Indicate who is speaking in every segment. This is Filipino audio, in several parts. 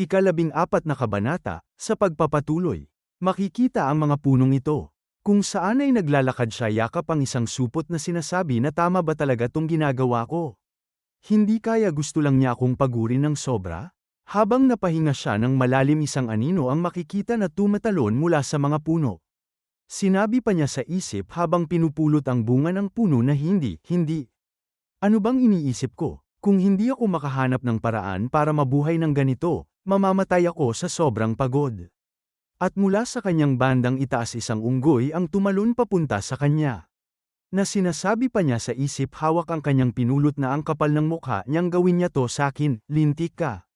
Speaker 1: Ikalabing apat na kabanata, sa pagpapatuloy. Makikita ang mga punong ito. Kung saan ay naglalakad siya yakap ang isang supot na sinasabi na tama ba talaga tong ginagawa ko. Hindi kaya gusto lang niya akong pagurin ng sobra? Habang napahinga siya ng malalim isang anino ang makikita na tumatalon mula sa mga puno. Sinabi pa niya sa isip habang pinupulot ang bunga ng puno na hindi, hindi. Ano bang iniisip ko? Kung hindi ako makahanap ng paraan para mabuhay ng ganito, mamamatay ako sa sobrang pagod. At mula sa kanyang bandang itaas isang unggoy ang tumalon papunta sa kanya. Na sinasabi pa niya sa isip hawak ang kanyang pinulot na ang kapal ng mukha niyang gawin niya to sa akin, lintik ka.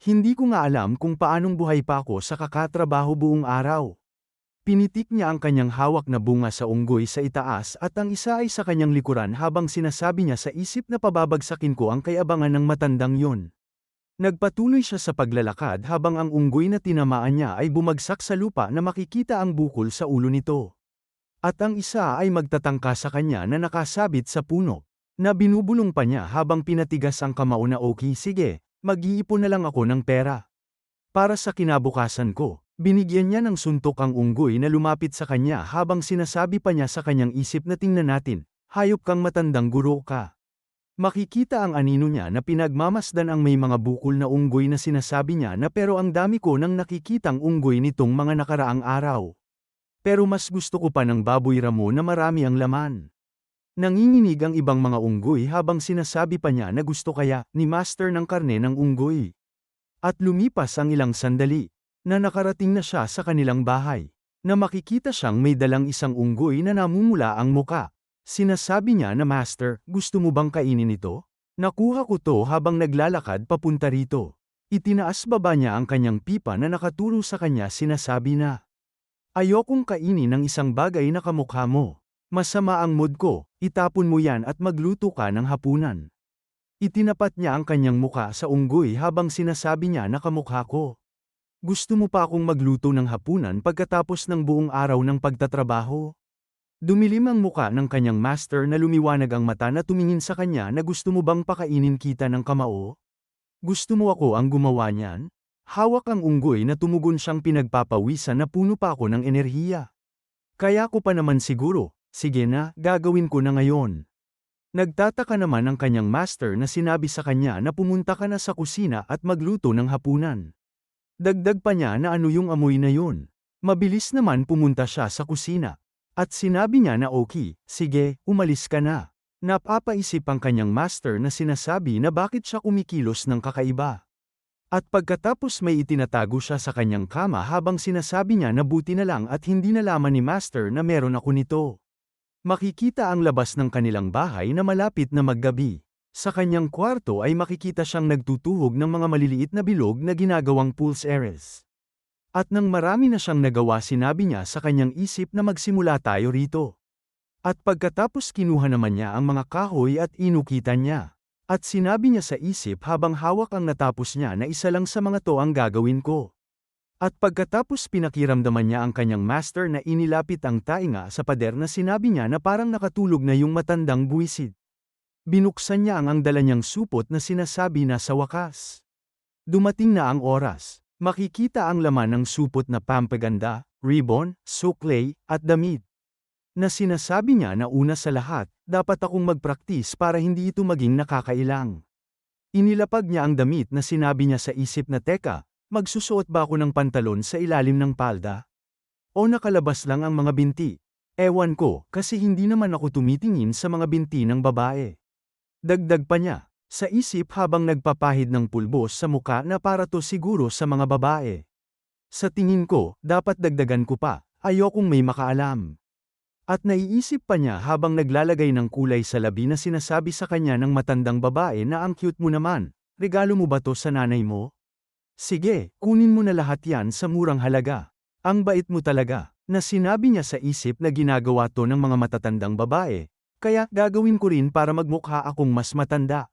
Speaker 1: Hindi ko nga alam kung paanong buhay pa ako sa kakatrabaho buong araw. Pinitik niya ang kanyang hawak na bunga sa unggoy sa itaas at ang isa ay sa kanyang likuran habang sinasabi niya sa isip na pababagsakin ko ang kayabangan ng matandang yon. Nagpatuloy siya sa paglalakad habang ang unggoy na tinamaan niya ay bumagsak sa lupa na makikita ang bukol sa ulo nito. At ang isa ay magtatangka sa kanya na nakasabit sa puno, na binubulong pa niya habang pinatigas ang kamao na okay sige, mag-iipon na lang ako ng pera. Para sa kinabukasan ko, binigyan niya ng suntok ang unggoy na lumapit sa kanya habang sinasabi pa niya sa kanyang isip na tingnan natin, hayop kang matandang guro ka. Makikita ang anino niya na pinagmamasdan ang may mga bukol na unggoy na sinasabi niya na pero ang dami ko nang nakikitang unggoy nitong mga nakaraang araw. Pero mas gusto ko pa ng baboy ramo na marami ang laman. Nanginginig ang ibang mga unggoy habang sinasabi pa niya na gusto kaya ni master ng karne ng unggoy. At lumipas ang ilang sandali, na nakarating na siya sa kanilang bahay, na makikita siyang may dalang isang unggoy na namumula ang muka. Sinasabi niya na Master, gusto mo bang kainin ito? Nakuha ko to habang naglalakad papunta rito. Itinaas baba niya ang kanyang pipa na nakaturo sa kanya sinasabi na. Ayokong kainin ng isang bagay na kamukha mo. Masama ang mood ko, itapon mo yan at magluto ka ng hapunan. Itinapat niya ang kanyang muka sa unggoy habang sinasabi niya na kamukha ko. Gusto mo pa akong magluto ng hapunan pagkatapos ng buong araw ng pagtatrabaho? Dumilim ang muka ng kanyang master na lumiwanag ang mata na tumingin sa kanya na gusto mo bang pakainin kita ng kamao? Gusto mo ako ang gumawa niyan? Hawak ang unggoy na tumugon siyang pinagpapawisan na puno pa ako ng enerhiya. Kaya ko pa naman siguro, sige na, gagawin ko na ngayon. Nagtataka naman ang kanyang master na sinabi sa kanya na pumunta ka na sa kusina at magluto ng hapunan. Dagdag pa niya na ano yung amoy na yun. Mabilis naman pumunta siya sa kusina. At sinabi niya na okay, sige, umalis ka na. Napapaisip ang kanyang master na sinasabi na bakit siya kumikilos ng kakaiba. At pagkatapos may itinatago siya sa kanyang kama habang sinasabi niya na buti na lang at hindi nalaman ni master na meron ako nito. Makikita ang labas ng kanilang bahay na malapit na maggabi. Sa kanyang kwarto ay makikita siyang nagtutuhog ng mga maliliit na bilog na ginagawang pulse eres. At nang marami na siyang nagawa sinabi niya sa kanyang isip na magsimula tayo rito. At pagkatapos kinuha naman niya ang mga kahoy at inukitan niya. At sinabi niya sa isip habang hawak ang natapos niya na isa lang sa mga to ang gagawin ko. At pagkatapos pinakiramdaman niya ang kanyang master na inilapit ang tainga sa pader na sinabi niya na parang nakatulog na yung matandang buwisid. Binuksan niya ang ang dala niyang supot na sinasabi na sa wakas. Dumating na ang oras. Makikita ang laman ng supot na pampaganda, ribbon, suklay, at damit. Na sinasabi niya na una sa lahat, dapat akong magpraktis para hindi ito maging nakakailang. Inilapag niya ang damit na sinabi niya sa isip na teka, magsusuot ba ako ng pantalon sa ilalim ng palda? O nakalabas lang ang mga binti? Ewan ko, kasi hindi naman ako tumitingin sa mga binti ng babae. Dagdag pa niya, sa isip habang nagpapahid ng pulbos sa muka na para to siguro sa mga babae. Sa tingin ko, dapat dagdagan ko pa, ayokong may makaalam. At naiisip pa niya habang naglalagay ng kulay sa labi na sinasabi sa kanya ng matandang babae na ang cute mo naman, regalo mo ba to sa nanay mo? Sige, kunin mo na lahat yan sa murang halaga. Ang bait mo talaga, na sinabi niya sa isip na ginagawa to ng mga matatandang babae, kaya gagawin ko rin para magmukha akong mas matanda.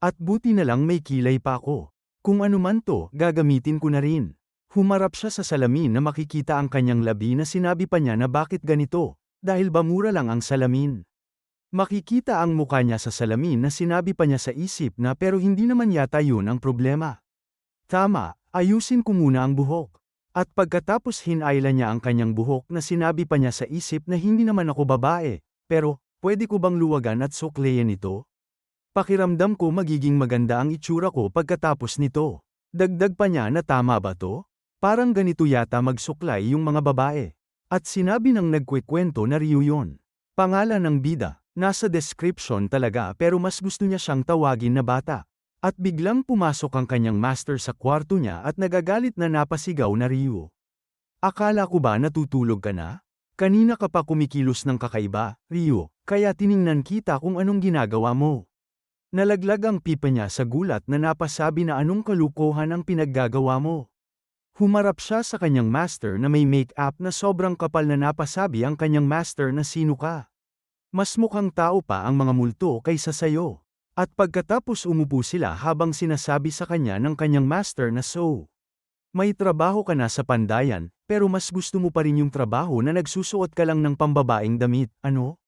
Speaker 1: At buti na lang may kilay pa ako. Kung ano man to, gagamitin ko na rin. Humarap siya sa salamin na makikita ang kanyang labi na sinabi pa niya na bakit ganito, dahil ba mura lang ang salamin. Makikita ang mukha niya sa salamin na sinabi pa niya sa isip na pero hindi naman yata yun ang problema. Tama, ayusin ko muna ang buhok. At pagkatapos hinayla niya ang kanyang buhok na sinabi pa niya sa isip na hindi naman ako babae, pero, pwede ko bang luwagan at sukleyan ito? Pakiramdam ko magiging maganda ang itsura ko pagkatapos nito. Dagdag pa niya na tama ba to? Parang ganito yata magsuklay yung mga babae. At sinabi ng nagkwekwento na Ryu yun. Pangalan ng bida, nasa description talaga pero mas gusto niya siyang tawagin na bata. At biglang pumasok ang kanyang master sa kwarto niya at nagagalit na napasigaw na Ryu. Akala ko ba natutulog ka na? Kanina ka pa kumikilos ng kakaiba, Ryu, kaya tiningnan kita kung anong ginagawa mo. Nalaglag ang pipa niya sa gulat na napasabi na anong kalukuhan ang pinaggagawa mo. Humarap siya sa kanyang master na may make-up na sobrang kapal na napasabi ang kanyang master na sino ka. Mas mukhang tao pa ang mga multo kaysa sayo. At pagkatapos umupo sila habang sinasabi sa kanya ng kanyang master na so. May trabaho ka na sa pandayan, pero mas gusto mo pa rin yung trabaho na nagsusuot ka lang ng pambabaeng damit, ano?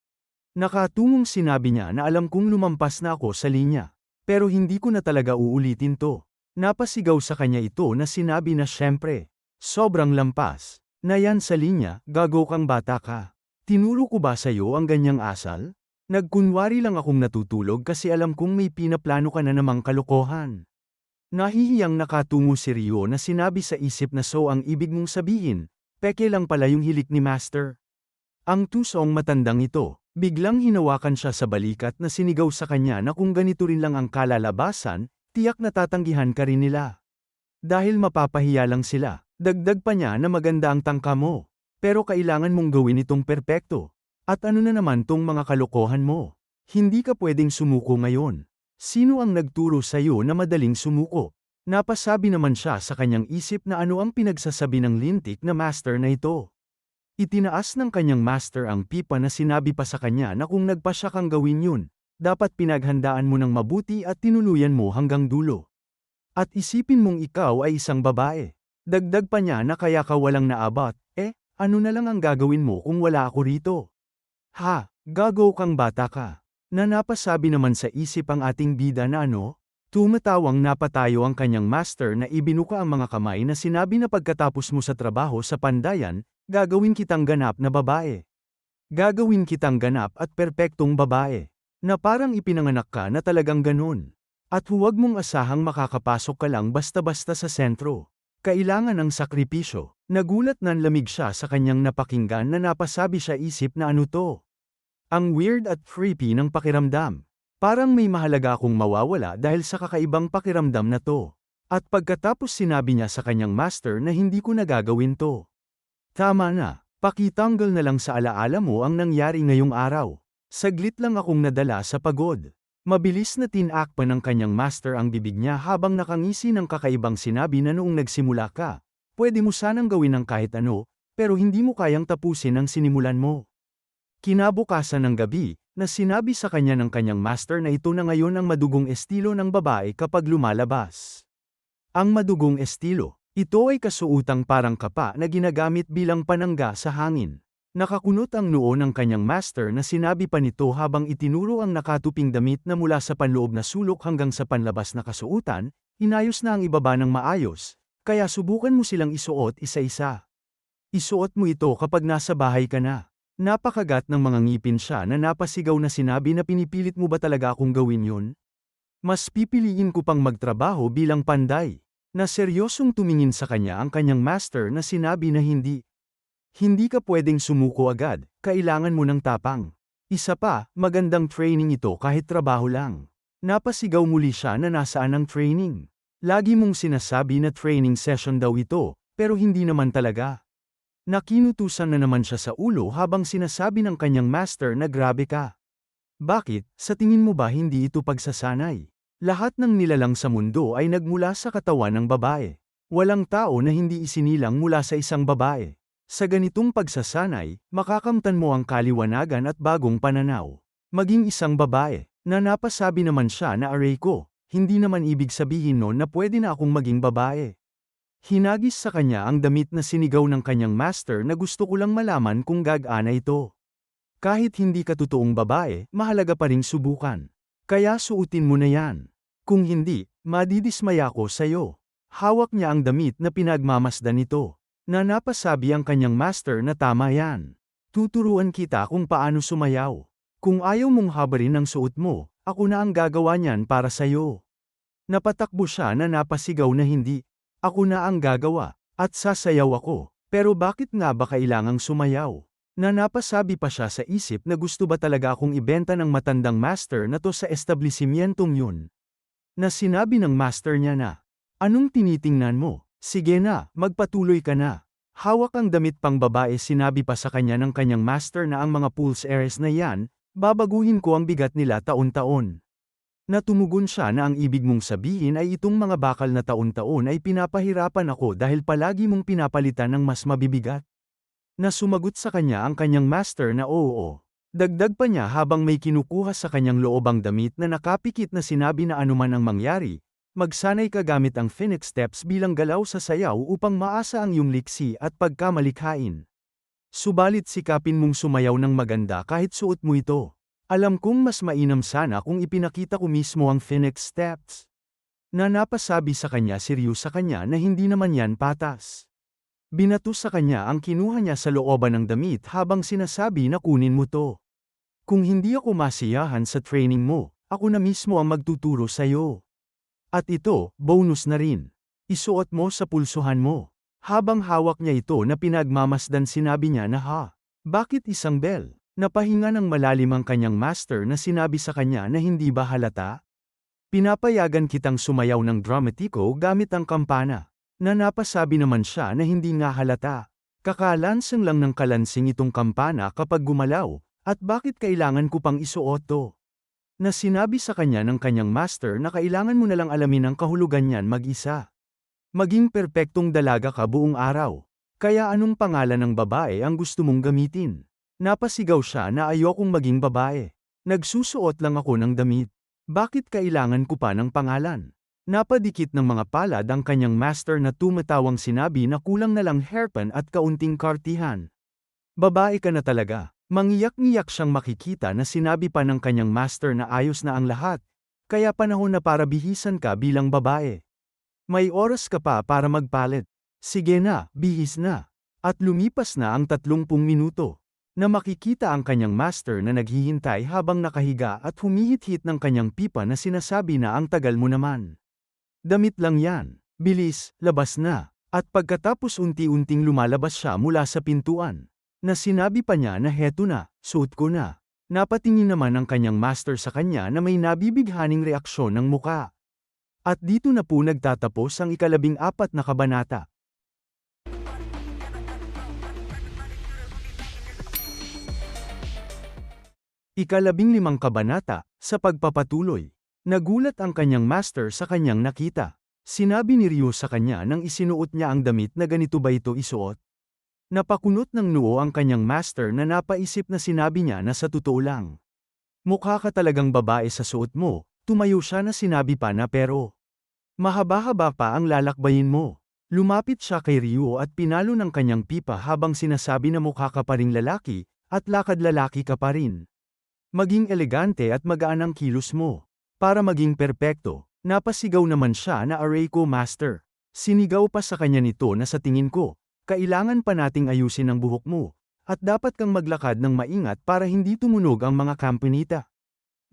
Speaker 1: Nakatungong sinabi niya na alam kong lumampas na ako sa linya. Pero hindi ko na talaga uulitin to. Napasigaw sa kanya ito na sinabi na syempre. Sobrang lampas. Na yan sa linya, gago kang bata ka. Tinuro ko ba sa'yo ang ganyang asal? Nagkunwari lang akong natutulog kasi alam kong may pinaplano ka na namang kalokohan. Nahihiyang nakatungo si Rio na sinabi sa isip na so ang ibig mong sabihin, peke lang pala yung hilik ni Master. Ang tusong matandang ito, biglang hinawakan siya sa balikat na sinigaw sa kanya na kung ganito rin lang ang kalalabasan, tiyak na tatanggihan ka rin nila. Dahil mapapahiya lang sila, dagdag pa niya na maganda ang tangka mo. Pero kailangan mong gawin itong perpekto. At ano na naman tong mga kalokohan mo? Hindi ka pwedeng sumuko ngayon. Sino ang nagturo sa iyo na madaling sumuko? Napasabi naman siya sa kanyang isip na ano ang pinagsasabi ng lintik na master na ito. Itinaas ng kanyang master ang pipa na sinabi pa sa kanya na kung nagpasya kang gawin yun, dapat pinaghandaan mo ng mabuti at tinuluyan mo hanggang dulo. At isipin mong ikaw ay isang babae. Dagdag pa niya na kaya ka walang naabat, eh, ano na lang ang gagawin mo kung wala ako rito? Ha, gago kang bata ka. Na napasabi naman sa isip ang ating bida na ano? Tumatawang napatayo ang kanyang master na ibinuka ang mga kamay na sinabi na pagkatapos mo sa trabaho sa pandayan, gagawin kitang ganap na babae. Gagawin kitang ganap at perpektong babae. Na parang ipinanganak ka na talagang ganun. At huwag mong asahang makakapasok ka lang basta-basta sa sentro. Kailangan ng sakripisyo. Nagulat nan lamig siya sa kanyang napakinggan na napasabi siya isip na ano to. Ang weird at creepy ng pakiramdam. Parang may mahalaga akong mawawala dahil sa kakaibang pakiramdam na to. At pagkatapos sinabi niya sa kanyang master na hindi ko nagagawin to. Tama na, pakitanggal na lang sa alaala mo ang nangyari ngayong araw. Saglit lang akong nadala sa pagod. Mabilis na tinakpan ng kanyang master ang bibig niya habang nakangisi ng kakaibang sinabi na noong nagsimula ka, pwede mo sanang gawin ng kahit ano, pero hindi mo kayang tapusin ang sinimulan mo. Kinabukasan ng gabi, na sinabi sa kanya ng kanyang master na ito na ngayon ang madugong estilo ng babae kapag lumalabas. Ang madugong estilo, ito ay kasuutang parang kapa na ginagamit bilang panangga sa hangin. Nakakunot ang noo ng kanyang master na sinabi pa nito habang itinuro ang nakatuping damit na mula sa panloob na sulok hanggang sa panlabas na kasuutan, inayos na ang ibaba ng maayos, kaya subukan mo silang isuot isa-isa. Isuot mo ito kapag nasa bahay ka na. Napakagat ng mga ngipin siya na napasigaw na sinabi na pinipilit mo ba talaga akong gawin yun? Mas pipiliin ko pang magtrabaho bilang panday. Na seryosong tumingin sa kanya ang kanyang master na sinabi na hindi. Hindi ka pwedeng sumuko agad, kailangan mo ng tapang. Isa pa, magandang training ito kahit trabaho lang. Napasigaw muli siya na nasaan ang training. Lagi mong sinasabi na training session daw ito, pero hindi naman talaga. Nakinutusan na naman siya sa ulo habang sinasabi ng kanyang master na grabe ka. Bakit, sa tingin mo ba hindi ito pagsasanay? Lahat ng nilalang sa mundo ay nagmula sa katawan ng babae. Walang tao na hindi isinilang mula sa isang babae. Sa ganitong pagsasanay, makakamtan mo ang kaliwanagan at bagong pananaw. Maging isang babae, na napasabi naman siya na aray ko, hindi naman ibig sabihin noon na pwede na akong maging babae. Hinagis sa kanya ang damit na sinigaw ng kanyang master na gusto ko lang malaman kung gag-ana ito. Kahit hindi ka totoong babae, mahalaga pa ring subukan. Kaya suutin mo na yan. Kung hindi, madidismaya ko sa'yo. Hawak niya ang damit na pinagmamasdan nito. Na napasabi ang kanyang master na tama yan. Tuturuan kita kung paano sumayaw. Kung ayaw mong habarin ang suot mo, ako na ang gagawa niyan para sa'yo. Napatakbo siya na napasigaw na hindi. Ako na ang gagawa, at sasayaw ako. Pero bakit nga ba kailangang sumayaw? Na napasabi pa siya sa isip na gusto ba talaga akong ibenta ng matandang master na to sa establishmentong yun. Na sinabi ng master niya na, Anong tinitingnan mo? Sige na, magpatuloy ka na. Hawak ang damit pang babae sinabi pa sa kanya ng kanyang master na ang mga pools heiress na yan, babaguhin ko ang bigat nila taon-taon. Natumugon siya na ang ibig mong sabihin ay itong mga bakal na taon-taon ay pinapahirapan ako dahil palagi mong pinapalitan ng mas mabibigat. Na sumagot sa kanya ang kanyang master na oo. Dagdag pa niya habang may kinukuha sa kanyang loobang damit na nakapikit na sinabi na anuman ang mangyari, Magsanay ka gamit ang Phoenix Steps bilang galaw sa sayaw upang maasa ang iyong liksi at pagkamalikhain. Subalit sikapin mong sumayaw ng maganda kahit suot mo ito. Alam kong mas mainam sana kung ipinakita ko mismo ang Phoenix Steps. Na napasabi sa kanya seryo sa kanya na hindi naman yan patas. Binato sa kanya ang kinuha niya sa looban ng damit habang sinasabi na kunin mo to. Kung hindi ako masiyahan sa training mo, ako na mismo ang magtuturo sa'yo. At ito, bonus na rin. Isuot mo sa pulsuhan mo. Habang hawak niya ito na pinagmamasdan sinabi niya na ha. Bakit isang bell? Napahinga ng malalim ang kanyang master na sinabi sa kanya na hindi ba halata? Pinapayagan kitang sumayaw ng dramatiko gamit ang kampana. Na napasabi naman siya na hindi nga halata. Kakalansang lang ng kalansing itong kampana kapag gumalaw, at bakit kailangan ko pang isuot to? na sinabi sa kanya ng kanyang master na kailangan mo na lang alamin ang kahulugan niyan mag-isa. Maging perpektong dalaga ka buong araw. Kaya anong pangalan ng babae ang gusto mong gamitin? Napasigaw siya na ayokong maging babae. Nagsusuot lang ako ng damit. Bakit kailangan ko pa ng pangalan? Napadikit ng mga palad ang kanyang master na tumatawang sinabi na kulang na lang hairpan at kaunting kartihan. Babae ka na talaga. Mangiyak-ngiyak siyang makikita na sinabi pa ng kanyang master na ayos na ang lahat, kaya panahon na para bihisan ka bilang babae. May oras ka pa para magpalit. Sige na, bihis na. At lumipas na ang 30 minuto. Na makikita ang kanyang master na naghihintay habang nakahiga at humihit-hit ng kanyang pipa na sinasabi na ang tagal mo naman. Damit lang yan. Bilis, labas na. At pagkatapos unti-unting lumalabas siya mula sa pintuan. Na sinabi pa niya na heto na, suot ko na. Napatingin naman ang kanyang master sa kanya na may nabibighaning reaksyon ng muka. At dito na po nagtatapos ang ikalabing apat na kabanata. Ikalabing limang kabanata, sa pagpapatuloy. Nagulat ang kanyang master sa kanyang nakita. Sinabi ni Ryo sa kanya nang isinuot niya ang damit na ganito ba ito isuot? Napakunot ng noo ang kanyang master na napaisip na sinabi niya na sa totoo lang. Mukha ka talagang babae sa suot mo, tumayo siya na sinabi pa na pero. Mahaba-haba pa ang lalakbayin mo. Lumapit siya kay Ryo at pinalo ng kanyang pipa habang sinasabi na mukha ka pa ring lalaki, at lakad lalaki ka pa rin. Maging elegante at magaan ang kilos mo. Para maging perpekto, napasigaw naman siya na array ko master. Sinigaw pa sa kanya nito na sa tingin ko, kailangan pa nating ayusin ang buhok mo, at dapat kang maglakad ng maingat para hindi tumunog ang mga kampanita.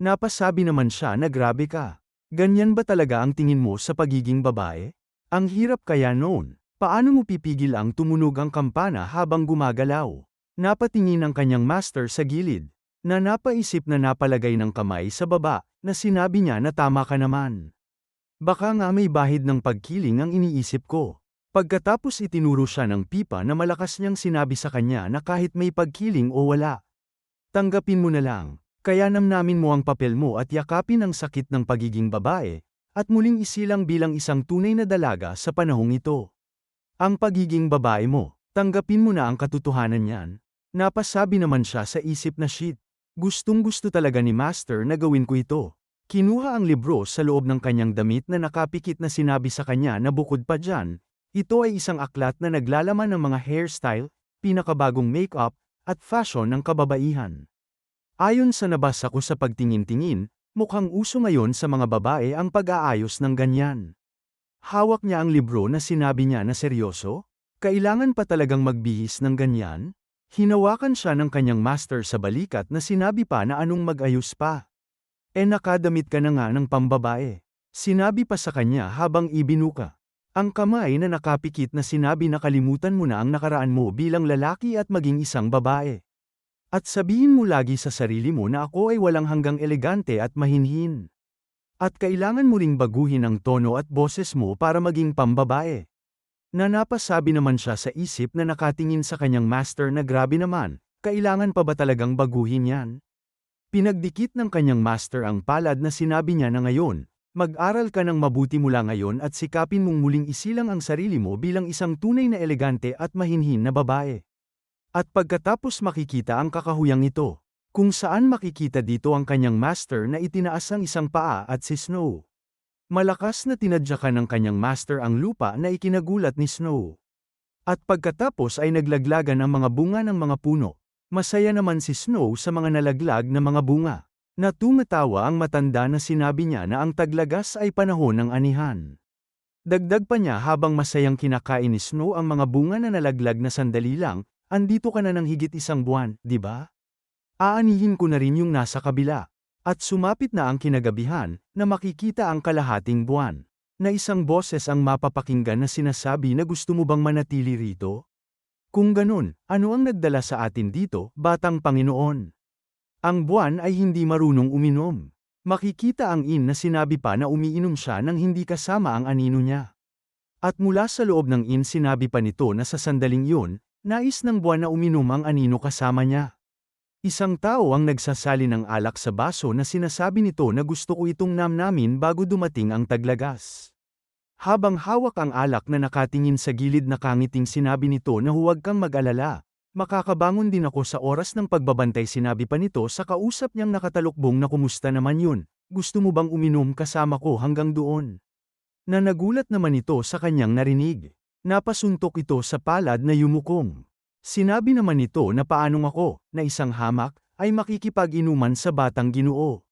Speaker 1: Napasabi naman siya na grabe ka. Ganyan ba talaga ang tingin mo sa pagiging babae? Ang hirap kaya noon. Paano mo pipigil ang tumunog ang kampana habang gumagalaw? Napatingin ang kanyang master sa gilid, na napaisip na napalagay ng kamay sa baba, na sinabi niya na tama ka naman. Baka nga may bahid ng pagkiling ang iniisip ko. Pagkatapos itinuro siya ng pipa na malakas niyang sinabi sa kanya na kahit may pagkiling o wala. Tanggapin mo na lang, kaya namnamin mo ang papel mo at yakapin ang sakit ng pagiging babae, at muling isilang bilang isang tunay na dalaga sa panahong ito. Ang pagiging babae mo, tanggapin mo na ang katotohanan niyan. Napasabi naman siya sa isip na shit. Gustong gusto talaga ni Master na gawin ko ito. Kinuha ang libro sa loob ng kanyang damit na nakapikit na sinabi sa kanya na bukod pa dyan, ito ay isang aklat na naglalaman ng mga hairstyle, pinakabagong makeup, at fashion ng kababaihan. Ayon sa nabasa ko sa pagtingin-tingin, mukhang uso ngayon sa mga babae ang pag-aayos ng ganyan. Hawak niya ang libro na sinabi niya na seryoso? Kailangan pa talagang magbihis ng ganyan? Hinawakan siya ng kanyang master sa balikat na sinabi pa na anong mag-ayos pa. E nakadamit ka na nga ng pambabae. Sinabi pa sa kanya habang ibinuka. Ang kamay na nakapikit na sinabi na kalimutan mo na ang nakaraan mo bilang lalaki at maging isang babae. At sabihin mo lagi sa sarili mo na ako ay walang hanggang elegante at mahinhin. At kailangan mo ring baguhin ang tono at boses mo para maging pambabae. Na napasabi naman siya sa isip na nakatingin sa kanyang master na grabe naman, kailangan pa ba talagang baguhin yan? Pinagdikit ng kanyang master ang palad na sinabi niya na ngayon, mag-aral ka ng mabuti mula ngayon at sikapin mong muling isilang ang sarili mo bilang isang tunay na elegante at mahinhin na babae. At pagkatapos makikita ang kakahuyang ito, kung saan makikita dito ang kanyang master na itinaas ang isang paa at si Snow. Malakas na tinadyakan ng kanyang master ang lupa na ikinagulat ni Snow. At pagkatapos ay naglaglagan ang mga bunga ng mga puno. Masaya naman si Snow sa mga nalaglag na mga bunga. Na tumatawa ang matanda na sinabi niya na ang taglagas ay panahon ng anihan. Dagdag pa niya habang masayang kinakain ni Snow ang mga bunga na nalaglag na sandali lang, andito ka na ng higit isang buwan, di ba? Aanihin ko na rin yung nasa kabila. At sumapit na ang kinagabihan, na makikita ang kalahating buwan. Na isang boses ang mapapakinggan na sinasabi na gusto mo bang manatili rito? Kung ganun, ano ang nagdala sa atin dito, batang Panginoon? Ang buwan ay hindi marunong uminom. Makikita ang in na sinabi pa na umiinom siya nang hindi kasama ang anino niya. At mula sa loob ng in sinabi pa nito na sa sandaling yun, nais ng buwan na uminom ang anino kasama niya. Isang tao ang nagsasali ng alak sa baso na sinasabi nito na gusto ko itong namnamin bago dumating ang taglagas. Habang hawak ang alak na nakatingin sa gilid na kangiting sinabi nito na huwag kang mag-alala. Makakabangon din ako sa oras ng pagbabantay sinabi pa nito sa kausap niyang nakatalukbong na kumusta naman yun, gusto mo bang uminom kasama ko hanggang doon? Na nagulat naman ito sa kanyang narinig. Napasuntok ito sa palad na yumukong. Sinabi naman nito na paanong ako, na isang hamak, ay makikipag-inuman sa batang ginoo.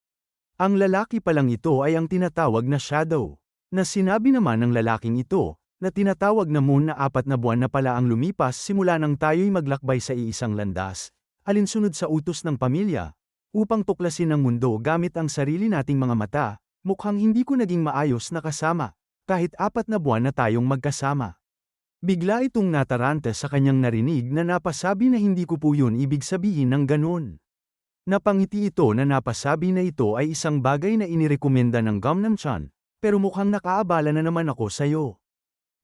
Speaker 1: Ang lalaki pa lang ito ay ang tinatawag na shadow. Na sinabi naman ng lalaking ito, na tinatawag na moon na apat na buwan na pala ang lumipas simula nang tayo'y maglakbay sa iisang landas, alinsunod sa utos ng pamilya, upang tuklasin ang mundo gamit ang sarili nating mga mata, mukhang hindi ko naging maayos na kasama, kahit apat na buwan na tayong magkasama. Bigla itong natarante sa kanyang narinig na napasabi na hindi ko po yun ibig sabihin ng ganun. Napangiti ito na napasabi na ito ay isang bagay na inirekomenda ng Gamnam-chan, pero mukhang nakaabala na naman ako sa'yo.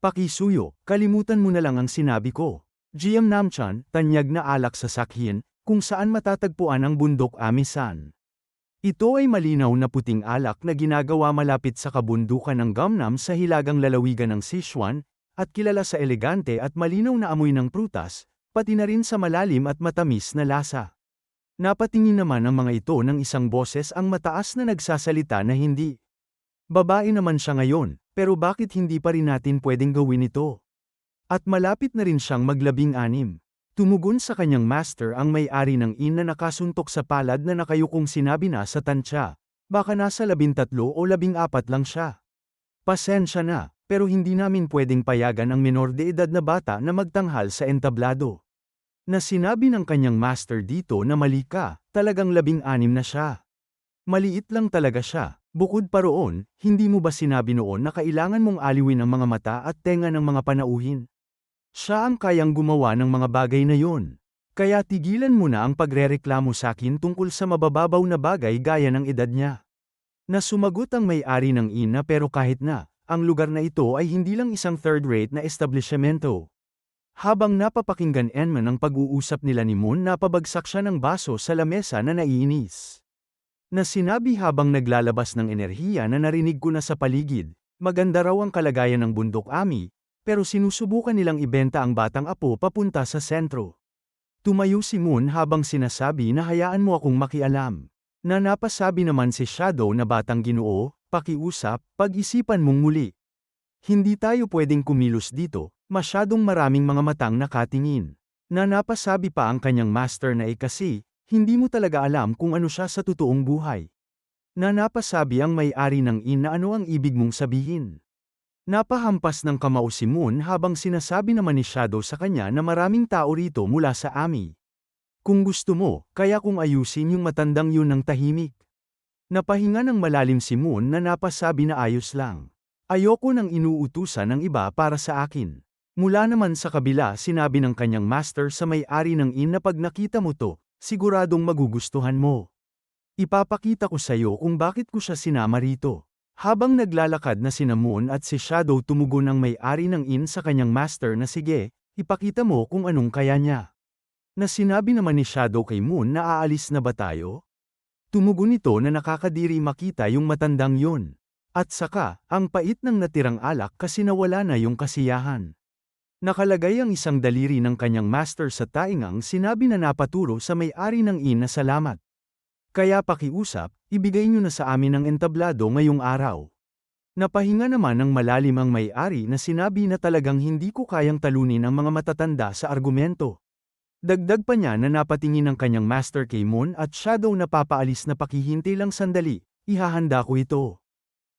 Speaker 1: Pakisuyo, kalimutan mo na lang ang sinabi ko. GM Namchan, tanyag na alak sa sakhin, kung saan matatagpuan ang bundok Amisan. Ito ay malinaw na puting alak na ginagawa malapit sa kabundukan ng Gamnam sa hilagang lalawigan ng Sichuan, at kilala sa elegante at malinaw na amoy ng prutas, pati na rin sa malalim at matamis na lasa. Napatingin naman ang mga ito ng isang boses ang mataas na nagsasalita na hindi. Babae naman siya ngayon, pero bakit hindi pa rin natin pwedeng gawin ito? At malapit na rin siyang maglabing anim. Tumugon sa kanyang master ang may-ari ng inn na nakasuntok sa palad na nakayukong sinabi na sa tansya. Baka nasa labintatlo o labing apat lang siya. Pasensya na, pero hindi namin pwedeng payagan ang minor de edad na bata na magtanghal sa entablado. Na sinabi ng kanyang master dito na mali ka, talagang labing-anim na siya. Maliit lang talaga siya. Bukod pa roon, hindi mo ba sinabi noon na kailangan mong aliwin ang mga mata at tenga ng mga panauhin? Siya ang kayang gumawa ng mga bagay na yon. Kaya tigilan mo na ang pagrereklamo sa akin tungkol sa mabababaw na bagay gaya ng edad niya. Na sumagot ang may-ari ng ina pero kahit na, ang lugar na ito ay hindi lang isang third-rate na establishmento. Habang napapakinggan Enman ang pag-uusap nila ni Moon napabagsak siya ng baso sa lamesa na naiinis. Na sinabi habang naglalabas ng enerhiya na narinig ko na sa paligid, maganda raw ang kalagayan ng bundok Ami, pero sinusubukan nilang ibenta ang batang apo papunta sa sentro. Tumayo si Moon habang sinasabi na hayaan mo akong makialam. Na napasabi naman si Shadow na batang ginoo, pakiusap, pag-isipan mong muli. Hindi tayo pwedeng kumilos dito, masyadong maraming mga matang nakatingin. Na napasabi pa ang kanyang master na ikasi, hindi mo talaga alam kung ano siya sa totoong buhay. Na napasabi ang may-ari ng inn na ano ang ibig mong sabihin. Napahampas ng kamao si Moon habang sinasabi naman ni Shadow sa kanya na maraming tao rito mula sa Ami. Kung gusto mo, kaya kung ayusin yung matandang yun ng tahimik. Napahinga ng malalim si Moon na napasabi na ayos lang. Ayoko nang inuutusan ng iba para sa akin. Mula naman sa kabila sinabi ng kanyang master sa may-ari ng inn na pag nakita mo to, siguradong magugustuhan mo. Ipapakita ko sa iyo kung bakit ko siya sinama rito. Habang naglalakad na sina Moon at si Shadow tumugon ang may-ari ng inn sa kanyang master na sige, ipakita mo kung anong kaya niya. Na sinabi naman ni Shadow kay Moon na aalis na ba tayo? Tumugon ito na nakakadiri makita yung matandang yun. At saka, ang pait ng natirang alak kasi nawala na yung kasiyahan. Nakalagay ang isang daliri ng kanyang master sa taingang sinabi na napaturo sa may-ari ng inn na salamat. Kaya pakiusap, ibigay nyo na sa amin ang entablado ngayong araw. Napahinga naman ng malalim ang may-ari na sinabi na talagang hindi ko kayang talunin ang mga matatanda sa argumento. Dagdag pa niya na napatingin ng kanyang master kay Moon at Shadow na papaalis na pakihintay lang sandali, ihahanda ko ito.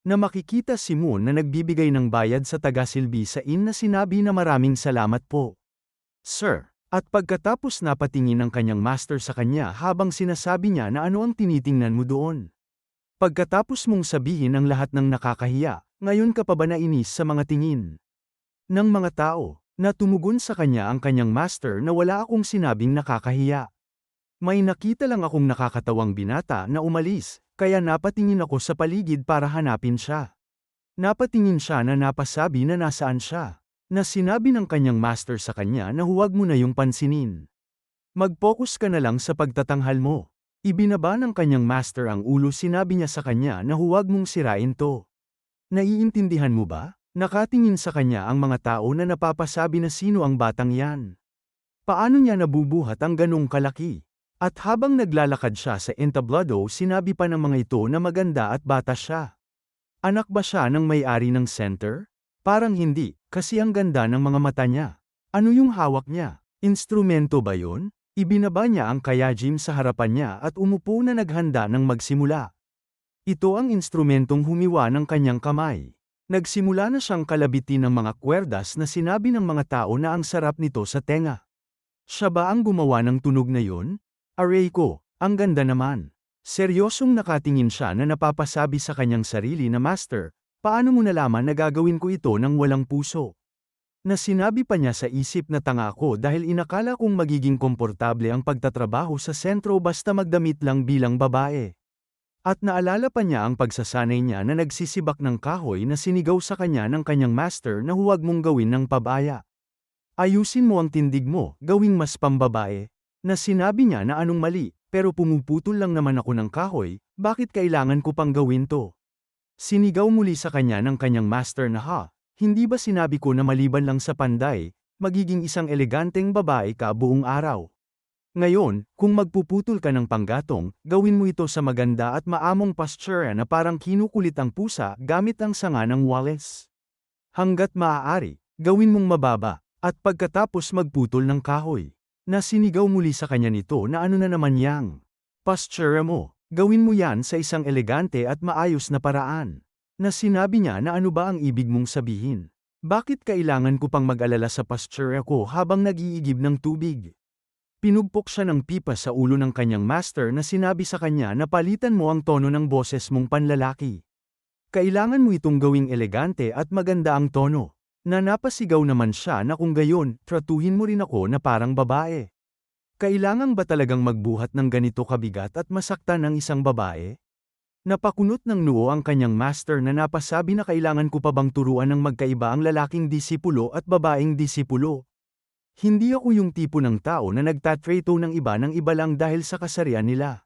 Speaker 1: Na makikita si Moon na nagbibigay ng bayad sa taga-silbi sa inn na sinabi na maraming salamat po. Sir, at pagkatapos napatingin ng kanyang master sa kanya habang sinasabi niya na ano ang tinitingnan mo doon. Pagkatapos mong sabihin ang lahat ng nakakahiya, ngayon ka pa ba nainis sa mga tingin ng mga tao, na tumugon sa kanya ang kanyang master na wala akong sinabing nakakahiya. May nakita lang akong nakakatawang binata na umalis, kaya napatingin ako sa paligid para hanapin siya. Napatingin siya na napasabi na nasaan siya, na sinabi ng kanyang master sa kanya na huwag mo na yung pansinin. Mag-focus ka na lang sa pagtatanghal mo. Ibinaba ng kanyang master ang ulo sinabi niya sa kanya na huwag mong sirain to. Naiintindihan mo ba? Nakatingin sa kanya ang mga tao na napapasabi na sino ang batang yan. Paano niya nabubuhat ang ganong kalaki? At habang naglalakad siya sa entablado sinabi pa ng mga ito na maganda at bata siya. Anak ba siya ng may-ari ng center? Parang hindi, kasi ang ganda ng mga mata niya. Ano yung hawak niya? Instrumento ba yon? Ibinaba niya ang kayajim sa harapan niya at umupo na naghanda ng magsimula. Ito ang instrumentong humiwa ng kanyang kamay. Nagsimula na siyang kalabitin ng mga kwerdas na sinabi ng mga tao na ang sarap nito sa tenga. Siya ba ang gumawa ng tunog na yon? Aray ko, ang ganda naman. Seryosong nakatingin siya na napapasabi sa kanyang sarili na master, paano mo nalaman na gagawin ko ito ng walang puso? Na sinabi pa niya sa isip na tanga ako dahil inakala kong magiging komportable ang pagtatrabaho sa sentro basta magdamit lang bilang babae. At naalala pa niya ang pagsasanay niya na nagsisibak ng kahoy na sinigaw sa kanya ng kanyang master na huwag mong gawin ng pabaya. Ayusin mo ang tindig mo, gawing mas pambabae. Na sinabi niya na anong mali, pero pumuputol lang naman ako ng kahoy, bakit kailangan ko pang gawin to? Sinigaw muli sa kanya ng kanyang master na ha, hindi ba sinabi ko na maliban lang sa panday, magiging isang eleganteng babae ka buong araw? Ngayon, kung magpuputol ka ng panggatong, gawin mo ito sa maganda at maamong posture na parang kinukulit ang pusa gamit ang sanga ng Wallace. Hanggat maaari, gawin mong mababa, at pagkatapos magputol ng kahoy. Na sinigaw muli sa kanya nito na ano na naman yang. Posture mo, gawin mo yan sa isang elegante at maayos na paraan. Na sinabi niya na ano ba ang ibig mong sabihin. Bakit kailangan ko pang mag-alala sa posture ko habang nag-iigib ng tubig? Pinugpok siya ng pipa sa ulo ng kanyang master na sinabi sa kanya na palitan mo ang tono ng boses mong panlalaki. Kailangan mo itong gawing elegante at maganda ang tono. Na napasigaw naman siya na kung gayon, tratuhin mo rin ako na parang babae. Kailangan ba talagang magbuhat ng ganito kabigat at masaktan ng isang babae? Napakunot ng noo ang kanyang master na napasabi na kailangan ko pa bang turuan ng magkaiba ang lalaking disipulo at babaeng disipulo. Hindi ako yung tipo ng tao na nagtatreto ng iba ng iba lang dahil sa kasarian nila.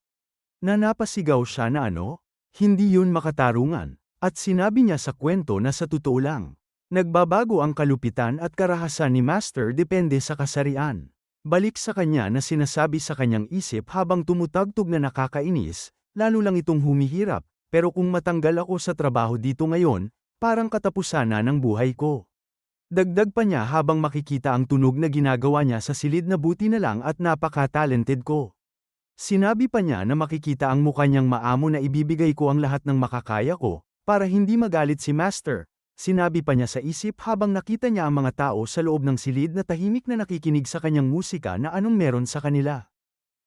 Speaker 1: Na napasigaw siya na ano? Hindi yun makatarungan. At sinabi niya sa kwento na sa totoo lang. Nagbabago ang kalupitan at karahasan ni Master depende sa kasarian. Balik sa kanya na sinasabi sa kanyang isip habang tumutagtog na nakakainis, lalo lang itong humihirap, pero kung matanggal ako sa trabaho dito ngayon, parang katapusan na ng buhay ko. Dagdag pa niya habang makikita ang tunog na ginagawa niya sa silid na buti na lang at napaka-talented ko. Sinabi pa niya na makikita ang mukha niyang maamo na ibibigay ko ang lahat ng makakaya ko, para hindi magalit si Master. Sinabi pa niya sa isip habang nakita niya ang mga tao sa loob ng silid na tahimik na nakikinig sa kanyang musika na anong meron sa kanila.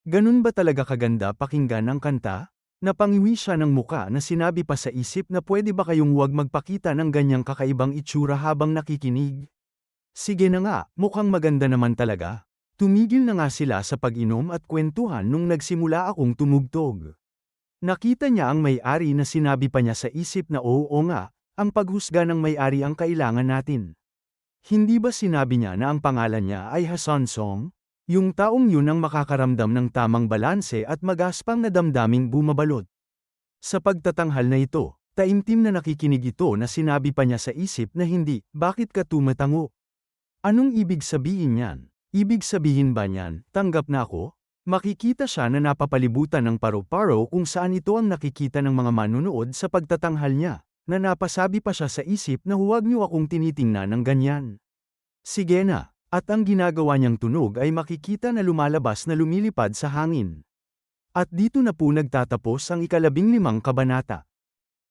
Speaker 1: Ganun ba talaga kaganda pakinggan ang kanta? Napangiwi siya ng muka na sinabi pa sa isip na pwede ba kayong huwag magpakita ng ganyang kakaibang itsura habang nakikinig? Sige na nga, mukhang maganda naman talaga. Tumigil na nga sila sa pag-inom at kwentuhan nung nagsimula akong tumugtog. Nakita niya ang may-ari na sinabi pa niya sa isip na oo o nga, ang paghusga ng may-ari ang kailangan natin. Hindi ba sinabi niya na ang pangalan niya ay Hasan Song? Yung taong yun ang makakaramdam ng tamang balanse at magaspang na damdaming bumabalot. Sa pagtatanghal na ito, taimtim na nakikinig ito na sinabi pa niya sa isip na hindi, bakit ka tumatango? Anong ibig sabihin niyan? Ibig sabihin ba niyan, tanggap na ako? Makikita siya na napapalibutan ng paro-paro kung saan ito ang nakikita ng mga manunood sa pagtatanghal niya, na napasabi pa siya sa isip na huwag niyo akong tinitingnan ng ganyan. Sige na, at ang ginagawa niyang tunog ay makikita na lumalabas na lumilipad sa hangin. At dito na po nagtatapos ang ikalabing limang kabanata.